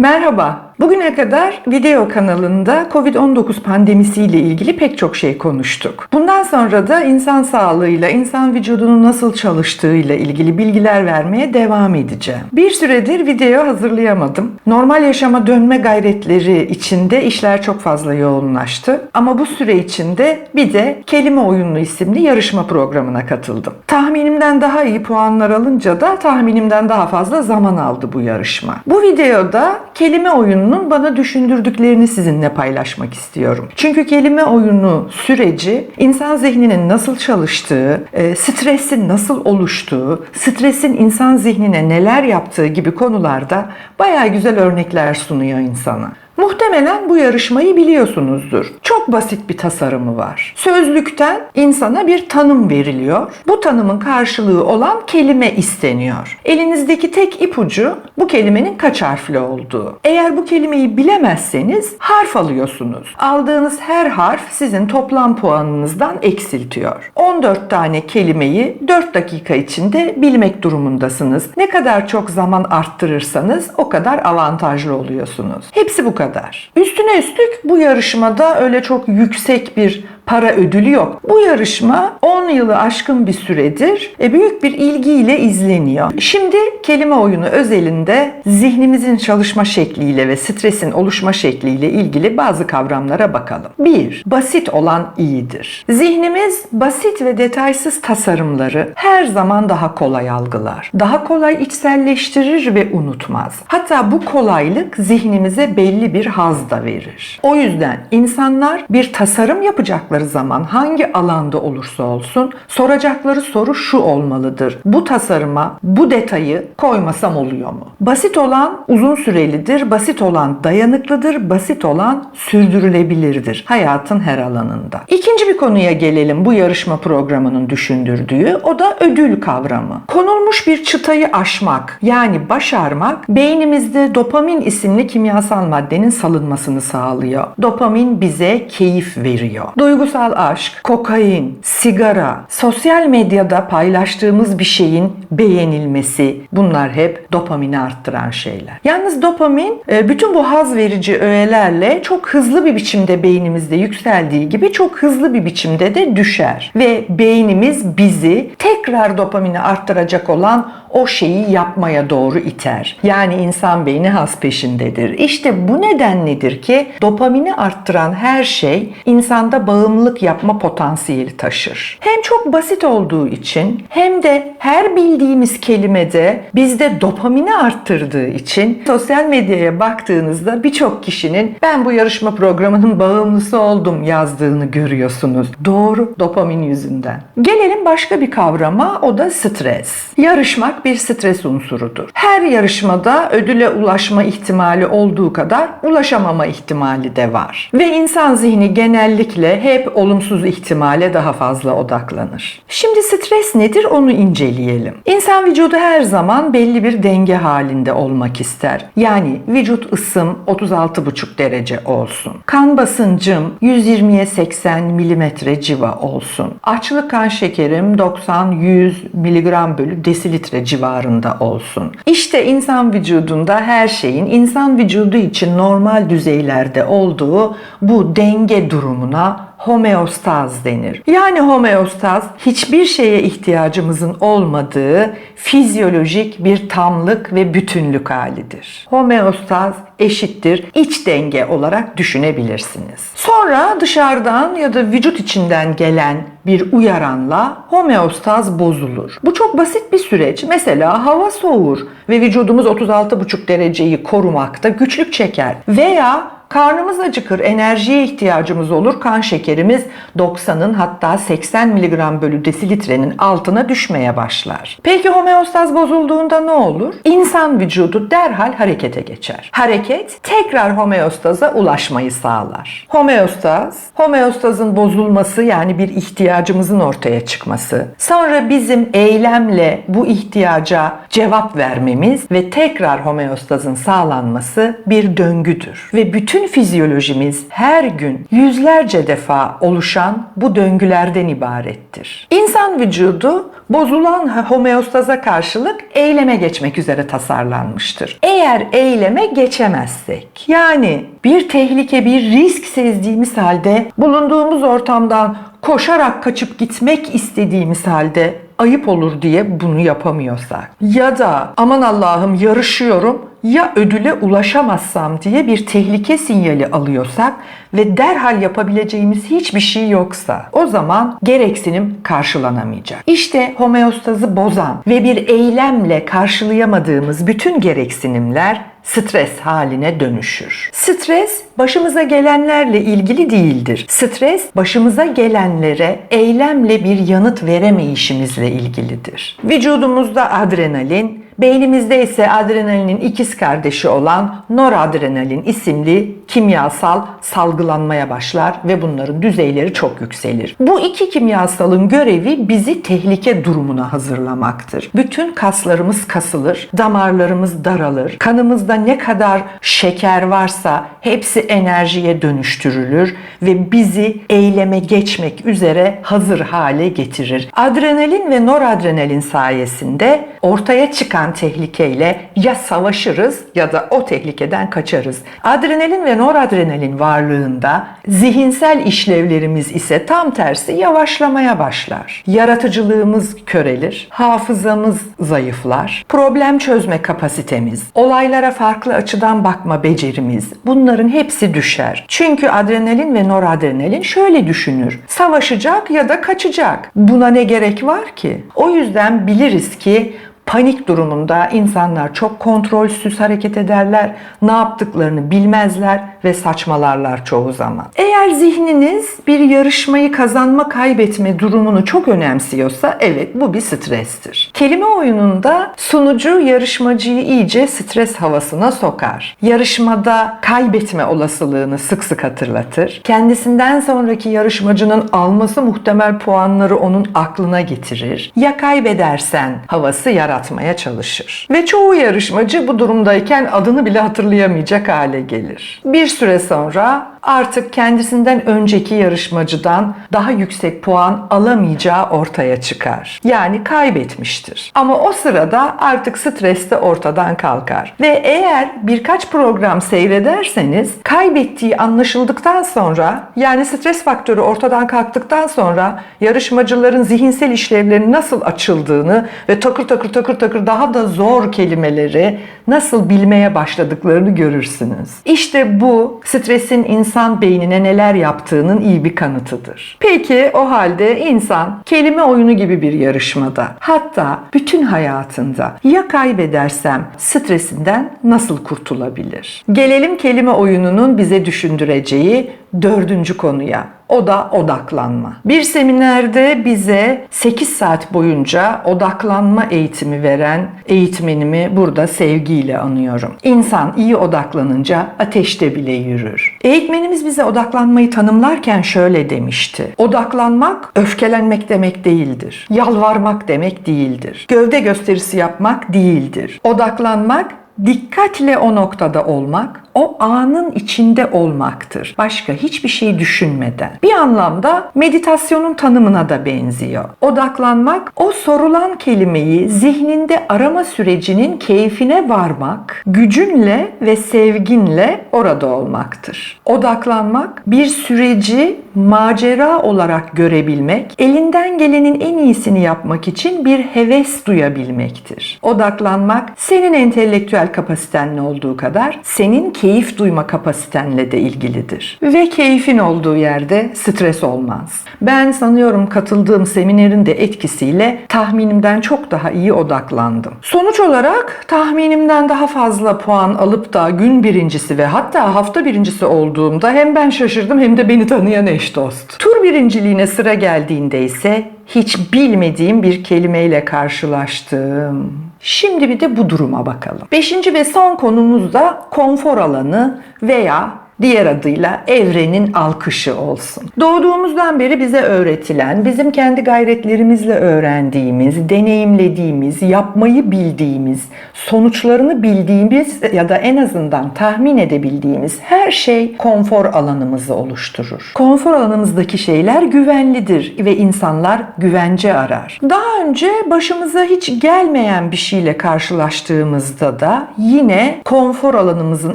Merhaba. Bugüne kadar video kanalında Covid-19 pandemisiyle ilgili pek çok şey konuştuk. Bundan sonra da insan sağlığıyla, insan vücudunun nasıl çalıştığıyla ilgili bilgiler vermeye devam edeceğim. Bir süredir video hazırlayamadım. Normal yaşama dönme gayretleri içinde işler çok fazla yoğunlaştı. Ama bu süre içinde bir de Kelime Oyunu isimli yarışma programına katıldım. Tahminimden daha iyi puanlar alınca da tahminimden daha fazla zaman aldı bu yarışma. Bu videoda kelime oyununun bana düşündürdüklerini sizinle paylaşmak istiyorum. Çünkü kelime oyunu süreci insan zihninin nasıl çalıştığı, e, stresin nasıl oluştuğu, stresin insan zihnine neler yaptığı gibi konularda bayağı güzel örnekler sunuyor insana. Muhtemelen bu yarışmayı biliyorsunuzdur. Çok basit bir tasarımı var. Sözlükten insana bir tanım veriliyor. Bu tanımın karşılığı olan kelime isteniyor. Elinizdeki tek ipucu bu kelimenin kaç harfli olduğu. Eğer bu kelimeyi bilemezseniz harf alıyorsunuz. Aldığınız her harf sizin toplam puanınızdan eksiltiyor. 14 tane kelimeyi 4 dakika içinde bilmek durumundasınız. Ne kadar çok zaman arttırırsanız o kadar avantajlı oluyorsunuz. Hepsi bu kadar. Üstüne üstlük bu yarışmada öyle çok yüksek bir para ödülü yok. Bu yarışma 10 yılı aşkın bir süredir e, büyük bir ilgiyle izleniyor. Şimdi kelime oyunu özelinde zihnimizin çalışma şekliyle ve stresin oluşma şekliyle ilgili bazı kavramlara bakalım. 1. Basit olan iyidir. Zihnimiz basit ve detaysız tasarımları her zaman daha kolay algılar. Daha kolay içselleştirir ve unutmaz. Hatta bu kolaylık zihnimize belli bir haz da verir. O yüzden insanlar bir tasarım yapacakları zaman hangi alanda olursa olsun soracakları soru şu olmalıdır. Bu tasarıma bu detayı koymasam oluyor mu? Basit olan uzun sürelidir, basit olan dayanıklıdır, basit olan sürdürülebilirdir hayatın her alanında. İkinci bir konuya gelelim bu yarışma programının düşündürdüğü o da ödül kavramı. Konulmuş bir çıtayı aşmak yani başarmak beynimizde dopamin isimli kimyasal maddenin salınmasını sağlıyor. Dopamin bize keyif veriyor. Duygusal aşk, kokain, sigara, sosyal medyada paylaştığımız bir şeyin beğenilmesi bunlar hep dopamini arttıran şeyler. Yalnız dopamin e, bütün bu haz verici öğelerle çok hızlı bir biçimde beynimizde yükseldiği gibi çok hızlı bir biçimde de düşer. Ve beynimiz bizi tekrar dopamini arttıracak olan o şeyi yapmaya doğru iter. Yani insan beyni haz peşindedir. İşte bu nedenledir ki dopamini arttıran her şey insanda bağımlılık yapma potansiyeli taşır. Hem çok basit olduğu için hem de her bildiğimiz kelimede bizde dopamini arttırdığı için sosyal medyaya baktığınızda birçok kişinin ben bu yarışma programının bağımlısı oldum yazdığını görüyorsunuz. Doğru dopamin yüzünden. Gelelim başka bir kavrama o da stres. Yarışmak bir stres unsurudur. Her yarışmada ödüle ulaşma ihtimali olduğu kadar ulaşamama ihtimali de var. Ve insan zihni genellikle hep olumsuz ihtimale daha fazla odaklanır. Şimdi stres nedir onu inceleyelim. İnsan vücudu her zaman belli bir denge halinde olmak ister. Yani vücut ısım 36,5 derece olsun. Kan basıncım 120'ye 80 milimetre civa olsun. Açlık kan şekerim 90-100 miligram bölü desilitre civarında olsun. İşte insan vücudunda her şeyin insan vücudu için normal düzeylerde olduğu bu denge durumuna homeostaz denir. Yani homeostaz hiçbir şeye ihtiyacımızın olmadığı fizyolojik bir tamlık ve bütünlük halidir. Homeostaz eşittir iç denge olarak düşünebilirsiniz. Sonra dışarıdan ya da vücut içinden gelen bir uyaranla homeostaz bozulur. Bu çok basit bir süreç. Mesela hava soğur ve vücudumuz 36,5 dereceyi korumakta güçlük çeker veya Karnımız acıkır, enerjiye ihtiyacımız olur. Kan şekerimiz 90'ın hatta 80 mg bölü desilitrenin altına düşmeye başlar. Peki homeostaz bozulduğunda ne olur? İnsan vücudu derhal harekete geçer. Hareket tekrar homeostaza ulaşmayı sağlar. Homeostaz, homeostazın bozulması yani bir ihtiyacımızın ortaya çıkması. Sonra bizim eylemle bu ihtiyaca cevap vermemiz ve tekrar homeostazın sağlanması bir döngüdür. Ve bütün bütün fizyolojimiz her gün yüzlerce defa oluşan bu döngülerden ibarettir. İnsan vücudu bozulan homeostaza karşılık eyleme geçmek üzere tasarlanmıştır. Eğer eyleme geçemezsek, yani bir tehlike, bir risk sezdiğimiz halde bulunduğumuz ortamdan koşarak kaçıp gitmek istediğimiz halde ayıp olur diye bunu yapamıyorsak ya da aman Allah'ım yarışıyorum ya ödüle ulaşamazsam diye bir tehlike sinyali alıyorsak ve derhal yapabileceğimiz hiçbir şey yoksa o zaman gereksinim karşılanamayacak. İşte homeostazı bozan ve bir eylemle karşılayamadığımız bütün gereksinimler stres haline dönüşür. Stres başımıza gelenlerle ilgili değildir. Stres başımıza gelenlere eylemle bir yanıt veremeyişimizle ilgilidir. Vücudumuzda adrenalin, beynimizde ise adrenalinin ikiz kardeşi olan noradrenalin isimli kimyasal salgılanmaya başlar ve bunların düzeyleri çok yükselir. Bu iki kimyasalın görevi bizi tehlike durumuna hazırlamaktır. Bütün kaslarımız kasılır, damarlarımız daralır, kanımızda ne kadar şeker varsa hepsi enerjiye dönüştürülür ve bizi eyleme geçmek üzere hazır hale getirir. Adrenalin ve noradrenalin sayesinde ortaya çıkan tehlikeyle ya savaşırız ya da o tehlikeden kaçarız. Adrenalin ve noradrenalin varlığında zihinsel işlevlerimiz ise tam tersi yavaşlamaya başlar. Yaratıcılığımız körelir, hafızamız zayıflar, problem çözme kapasitemiz, olaylara farklı açıdan bakma becerimiz bunların hepsi düşer. Çünkü adrenalin ve noradrenalin şöyle düşünür. Savaşacak ya da kaçacak. Buna ne gerek var ki? O yüzden biliriz ki panik durumunda insanlar çok kontrolsüz hareket ederler, ne yaptıklarını bilmezler ve saçmalarlar çoğu zaman. Eğer zihniniz bir yarışmayı kazanma kaybetme durumunu çok önemsiyorsa evet bu bir strestir. Kelime oyununda sunucu yarışmacıyı iyice stres havasına sokar. Yarışmada kaybetme olasılığını sık sık hatırlatır. Kendisinden sonraki yarışmacının alması muhtemel puanları onun aklına getirir. Ya kaybedersen havası yaratmaya çalışır. Ve çoğu yarışmacı bu durumdayken adını bile hatırlayamayacak hale gelir. Bir süre sonra artık kendisinden önceki yarışmacıdan daha yüksek puan alamayacağı ortaya çıkar. Yani kaybetmiştir. Ama o sırada artık stres de ortadan kalkar. Ve eğer birkaç program seyrederseniz kaybettiği anlaşıldıktan sonra yani stres faktörü ortadan kalktıktan sonra yarışmacıların zihinsel işlevlerinin nasıl açıldığını ve takır takır takır takır daha da zor kelimeleri nasıl bilmeye başladıklarını görürsünüz. İşte bu stresin insan beynine neler yaptığının iyi bir kanıtıdır. Peki o halde insan kelime oyunu gibi bir yarışmada hatta bütün hayatında ya kaybedersem stresinden nasıl kurtulabilir? Gelelim kelime oyununun bize düşündüreceği dördüncü konuya. O da odaklanma. Bir seminerde bize 8 saat boyunca odaklanma eğitimi veren eğitmenimi burada sevgiyle anıyorum. İnsan iyi odaklanınca ateşte bile yürür. Eğitmenimiz bize odaklanmayı tanımlarken şöyle demişti. Odaklanmak öfkelenmek demek değildir. Yalvarmak demek değildir. Gövde gösterisi yapmak değildir. Odaklanmak dikkatle o noktada olmak, o anın içinde olmaktır. Başka hiçbir şey düşünmeden. Bir anlamda meditasyonun tanımına da benziyor. Odaklanmak, o sorulan kelimeyi zihninde arama sürecinin keyfine varmak, gücünle ve sevginle orada olmaktır. Odaklanmak, bir süreci macera olarak görebilmek, elinden gelenin en iyisini yapmak için bir heves duyabilmektir. Odaklanmak, senin entelektüel kapasitenle olduğu kadar senin keyif duyma kapasitenle de ilgilidir. Ve keyfin olduğu yerde stres olmaz. Ben sanıyorum katıldığım seminerin de etkisiyle tahminimden çok daha iyi odaklandım. Sonuç olarak tahminimden daha fazla puan alıp da gün birincisi ve hatta hafta birincisi olduğumda hem ben şaşırdım hem de beni tanıyan eş dost. Tur birinciliğine sıra geldiğinde ise hiç bilmediğim bir kelimeyle karşılaştım. Şimdi bir de bu duruma bakalım. Beşinci ve son konumuz da konfor alanı veya Diğer adıyla evrenin alkışı olsun. Doğduğumuzdan beri bize öğretilen, bizim kendi gayretlerimizle öğrendiğimiz, deneyimlediğimiz, yapmayı bildiğimiz, sonuçlarını bildiğimiz ya da en azından tahmin edebildiğimiz her şey konfor alanımızı oluşturur. Konfor alanımızdaki şeyler güvenlidir ve insanlar güvence arar. Daha önce başımıza hiç gelmeyen bir şeyle karşılaştığımızda da yine konfor alanımızın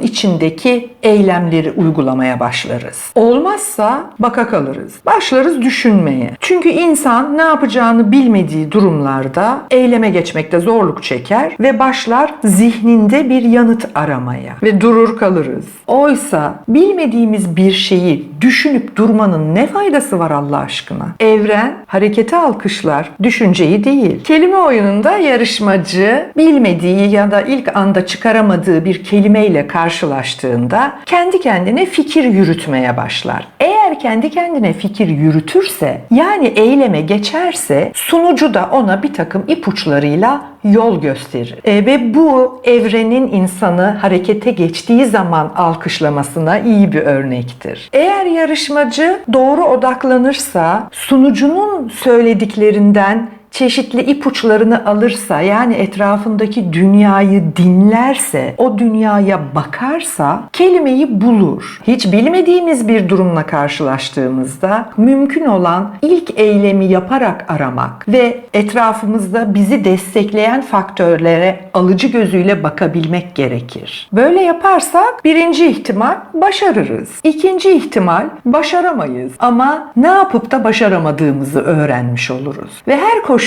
içindeki eylemleri uygulamaya başlarız. Olmazsa baka kalırız. Başlarız düşünmeye. Çünkü insan ne yapacağını bilmediği durumlarda eyleme geçmekte zorluk çeker ve başlar zihninde bir yanıt aramaya ve durur kalırız. Oysa bilmediğimiz bir şeyi düşünüp durmanın ne faydası var Allah aşkına? Evren hareketi alkışlar, düşünceyi değil. Kelime oyununda yarışmacı bilmediği ya da ilk anda çıkaramadığı bir kelimeyle karşılaştığında kendi kendine fikir yürütmeye başlar. Eğer kendi kendine fikir yürütürse yani eyleme geçerse sunucu da ona bir takım ipuçlarıyla yol gösterir. E, ve bu evrenin insanı harekete geçtiği zaman alkışlamasına iyi bir örnektir. Eğer yarışmacı doğru odaklanırsa sunucunun söylediklerinden çeşitli ipuçlarını alırsa yani etrafındaki dünyayı dinlerse, o dünyaya bakarsa kelimeyi bulur. Hiç bilmediğimiz bir durumla karşılaştığımızda mümkün olan ilk eylemi yaparak aramak ve etrafımızda bizi destekleyen faktörlere alıcı gözüyle bakabilmek gerekir. Böyle yaparsak birinci ihtimal başarırız. İkinci ihtimal başaramayız ama ne yapıp da başaramadığımızı öğrenmiş oluruz. Ve her koşulda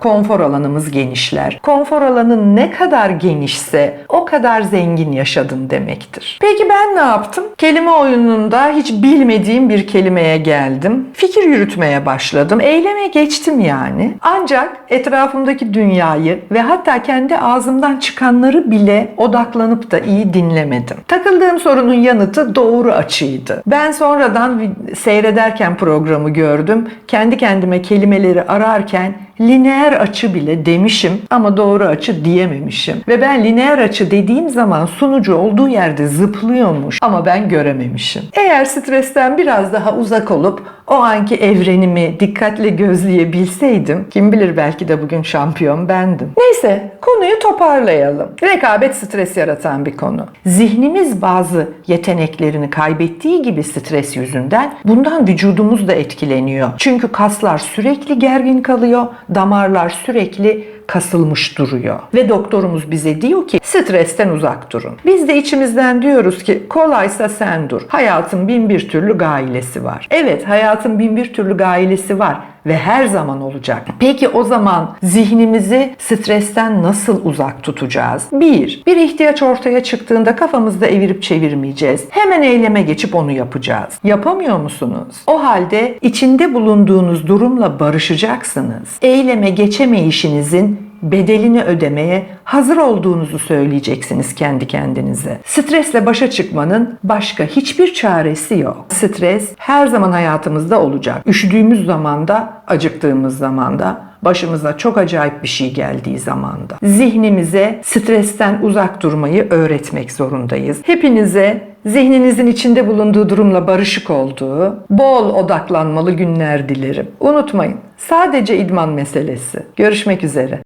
konfor alanımız genişler. Konfor alanın ne kadar genişse o kadar zengin yaşadın demektir. Peki ben ne yaptım? Kelime oyununda hiç bilmediğim bir kelimeye geldim. Fikir yürütmeye başladım. Eyleme geçtim yani. Ancak etrafımdaki dünyayı ve hatta kendi ağzımdan çıkanları bile odaklanıp da iyi dinlemedim. Takıldığım sorunun yanıtı doğru açıydı. Ben sonradan seyrederken programı gördüm. Kendi kendime kelimeleri ararken lineer açı bile demişim ama doğru açı diyememişim. Ve ben lineer açı dediğim zaman sunucu olduğu yerde zıplıyormuş ama ben görememişim. Eğer stresten biraz daha uzak olup o anki evrenimi dikkatle gözleyebilseydim kim bilir belki de bugün şampiyon bendim. Neyse konuyu toparlayalım. Rekabet stres yaratan bir konu. Zihnimiz bazı yeteneklerini kaybettiği gibi stres yüzünden bundan vücudumuz da etkileniyor. Çünkü kaslar sürekli gergin kalıyor, damarlar sürekli kasılmış duruyor. Ve doktorumuz bize diyor ki stresten uzak durun. Biz de içimizden diyoruz ki kolaysa sen dur. Hayatın bin bir türlü gailesi var. Evet hayatın bin bir türlü gailesi var ve her zaman olacak. Peki o zaman zihnimizi stresten nasıl uzak tutacağız? Bir, bir ihtiyaç ortaya çıktığında kafamızda evirip çevirmeyeceğiz. Hemen eyleme geçip onu yapacağız. Yapamıyor musunuz? O halde içinde bulunduğunuz durumla barışacaksınız. Eyleme geçemeyişinizin bedelini ödemeye hazır olduğunuzu söyleyeceksiniz kendi kendinize. Stresle başa çıkmanın başka hiçbir çaresi yok. Stres her zaman hayatımızda olacak. Üşüdüğümüz zamanda, acıktığımız zamanda, başımıza çok acayip bir şey geldiği zamanda. Zihnimize stresten uzak durmayı öğretmek zorundayız. Hepinize zihninizin içinde bulunduğu durumla barışık olduğu, bol odaklanmalı günler dilerim. Unutmayın, sadece idman meselesi. Görüşmek üzere.